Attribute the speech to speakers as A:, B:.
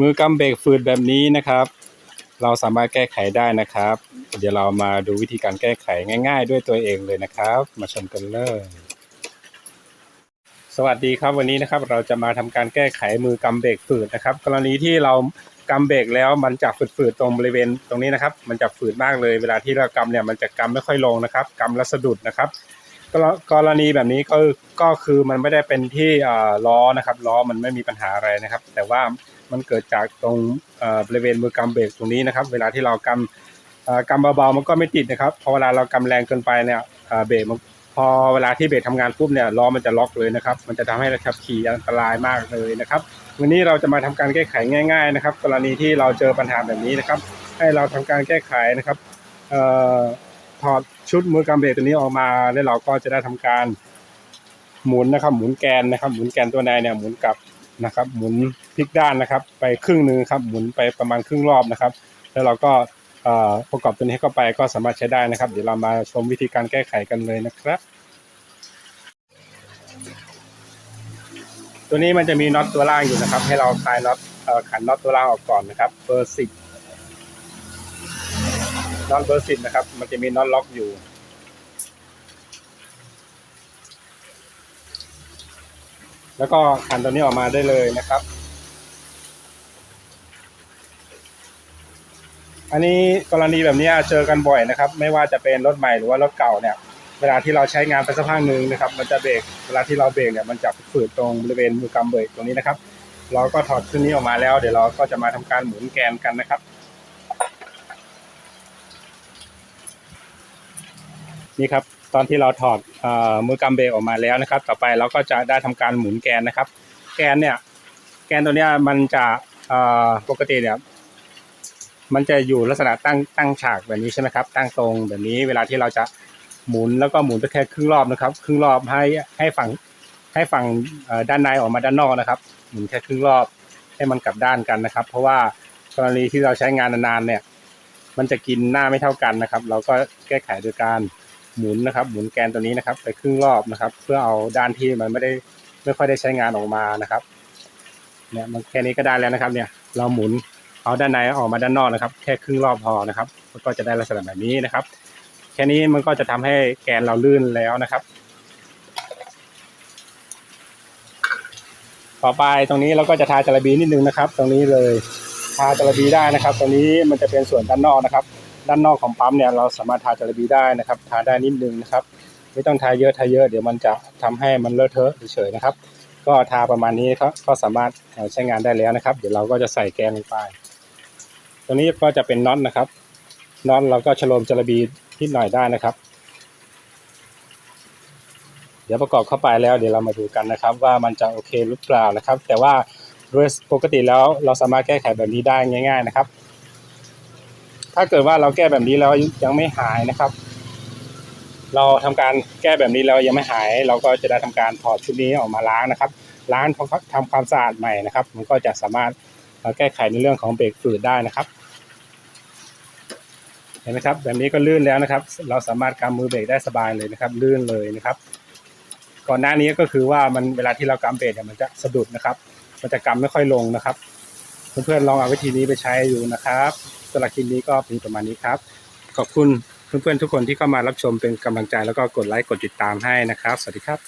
A: มือกำเบรกฝืดแบบนี้นะครับ เราสามารถแก้ไขได้นะครับ เดี๋ยวเรามาดูวิธีการแก้ไขง่าย ๆ ด้วยตัวเองเลยนะครับ มาชมกันเลยสวัสดีครับวันนี้นะครับเราจะมาทำการแก้ไขมือกำเบรกฝืดนะครับ กรณีที่เรากำเบรกแล้วมันจะฝืดๆตรงบริเวณตรงนี้นะครับ มันจะฝืดมากเลย เวลาที่เรากำเนี่ยมันจะกำไม่ค่อยลงนะครับกำแล้วสะดุดนะครับ กรณีแบบนี้ก็ก็คือมันไม่ได้เป็นที่ล้อนะครับล้อมันไม่มีปัญหาอะไรนะครับ แต่ว่า มันเกิดจากตรงบริเวณมือกำเบรกตรงนี้นะครับ เวลาที่เรากำกำเบาๆมันก็ไม่ติดนะครับ พอเวลาเรากำแรงเกินไปเนี่ยเบรกมันพอเวลาที่เบรกทำงานปุ๊บเนี่ยล้อมันจะล็อกเลยนะครับ มันจะทำให้เราขับขี่อันตรายมากเลยนะครับ วันนี้เราจะมาทำการแก้ไขง่าย ๆ นะครับ กรณีที่เราเจอปัญหาแบบนี้นะครับ ให้เราทำการแก้ไขนะครับออถอดชุดมือกำเบรกตัวนี้ออกมาแล้วเราก็จะได้ทำการหมุนนะครับ หมุนแกนนะครับ หมุนแกนตัวในเนี่ยหมุนกลับนะครับ หมุน พลิกด้านนะครับ ไปครึ่งหนึ่งครับหมุนไปประมาณครึ่งรอบนะครับ แล้วเราก็ประกอบตัวนี้เข้าไปก็สามารถใช้ได้นะครับ เดี๋ยวเรามาชมวิธีการแก้ไขกันเลยนะครับ ตัวนี้มันจะมีน็อตตัวล่างอยู่นะครับ ให้เราคลายน็อตขันน็อตตัวล่างออกก่อนนะครับเบอร์สิบน็อตเบอร์สิบนะครับ มันจะมีน็อตล็อกอยู่แล้วก็ขันตัวนี้ออกมาได้เลยนะครับ อันนี้กรณีแบบนี้เจอกันบ่อยนะครับ ไม่ว่าจะเป็นรถใหม่หรือว่ารถเก่าเนี่ยเวลาที่เราใช้งานไปสักพักหนึ่งนะครับ มันจะเบรกเวลาที่เราเบรกเนี่ยมันจะฝืดตรงบริเวณมือกำเบรกตรงนี้นะครับ เราก็ถอดชุดนี้ออกมาแล้ว เดี๋ยวเราก็จะมาทำการหมุนแกนกันนะครับ นี่ครับตอนที่เราถอดออมือกำเบรกออกมาแล้วนะครับ ต่อไปเราก็จะได้ทำการหมุนแกนนะครับ แกนเนี่ยแกนตัวเนี้ยมันจะปกติเนี่ย มันจะอยู่ลักษณะตั้งตั้งฉากแบบนี้ใช่ไหมครับ ตั้งตรงแบบนี้เวลาที่เราจะหมุนแล้วก็หมุนไปแค่ครึ่งรอบนะครับ ครึ่งรอบให้ให้ฝั่งให้ฝั่งด้านในออกมาด้านนอกนะครับ หมุนแค่ครึ่งรอบให้มันกลับด้านกันนะครับ เพราะว่ากรณีที่เราใช้งานนานๆเนี่ย มันจะกินหน้าไม่เท่ากันนะครับ เราก็แก้ไขโดยการหมุนนะครับ หมุนแกนตัวนี้นะครับ ไปครึ่งรอบนะครับ เพื่อเอาด้านที่มันไม่ได้ไม่ค่อยได้ใช้งานออกมานะครับ เนี่ยมันแค่นี้ก็ได้แล้วนะครับ เนี่ย เราหมุน เอาด้านในออกมาด้านนอกนะครับ แค่ครึ่งรอบพอนะครับมันก็จะได้ลักษณะแบบนี้นะครับ แค่นี้มันก็จะทำให้แกนเราลื่นแล้วนะครับ ต่อไปตรงนี้เราก็จะทาจาระบีนิดนึงนะครับ ตรงนี้เลยทาจาระบีได้นะครับ ตรงนี้มันจะเป็นส่วนด้านนอกนะครับ ด้านนอกของปั๊มเนี่ยเราสามารถทาจาระบีได้นะครับทาได้นิดนึงนะครับ ไม่ต้องทาเยอะทาเยอะเดี๋ยวมันจะทำให้มันเลอะเทอะเฉยๆนะครับก็ทาประมาณนี้ครับก็สามารถใช้งานได้แล้วนะครับ เดี๋ยวเราก็จะใส่แกนลงไป ตัวนี้ก็จะเป็นน็อตนะครับน็อตเราก็ฉโลมจระบีนิดหน่อยได้นะครับ เดี๋ยวประกอบเข้าไปแล้วเดี๋ยวเรามาดูกันนะครับ ว่ามันจะโอเคหรือเปล่านะครับ แต่ว่าโดยปกติแล้วเราสามารถแก้ไขแบบนี้ได้ง่าย ๆนะครับ ถ้าเกิดว่าเราแก้แบบนี้แล้วยังไม่หายนะครับ เราทำการแก้แบบนี้แล้วยังไม่หาย เราก็จะได้ทำการถอดชุดนี้ออกมาล้างนะครับล้างทำความสะอาดใหม่นะครับ มันก็จะสามารถแก้ไขในเรื่องของเบรกฝืดได้นะครับ ห็นไหมครับแบบนี้ก็ลื่นแล้วนะครับ เราสามารถกำมือเบรกได้สบายเลยนะครับ ลื่นเลยนะครับ ก่อนหน้านี้ก็คือว่ามันเวลาที่เรากำเบรกเนี่ยมันจะสะดุดนะครับ มันจะกำไม่ค่อยลงนะครับ เพื่อนๆลองเอาวิธีนี้ไปใช้อยู่นะครับสำหรับคลิปนี้ก็มีประมาณนี้ครับ ขอบคุณเพื่อนๆทุกคนที่เข้ามารับชมเป็นกำลังใจแล้วก็กดไลค์กดติดตามให้นะครับ สวัสดีครับ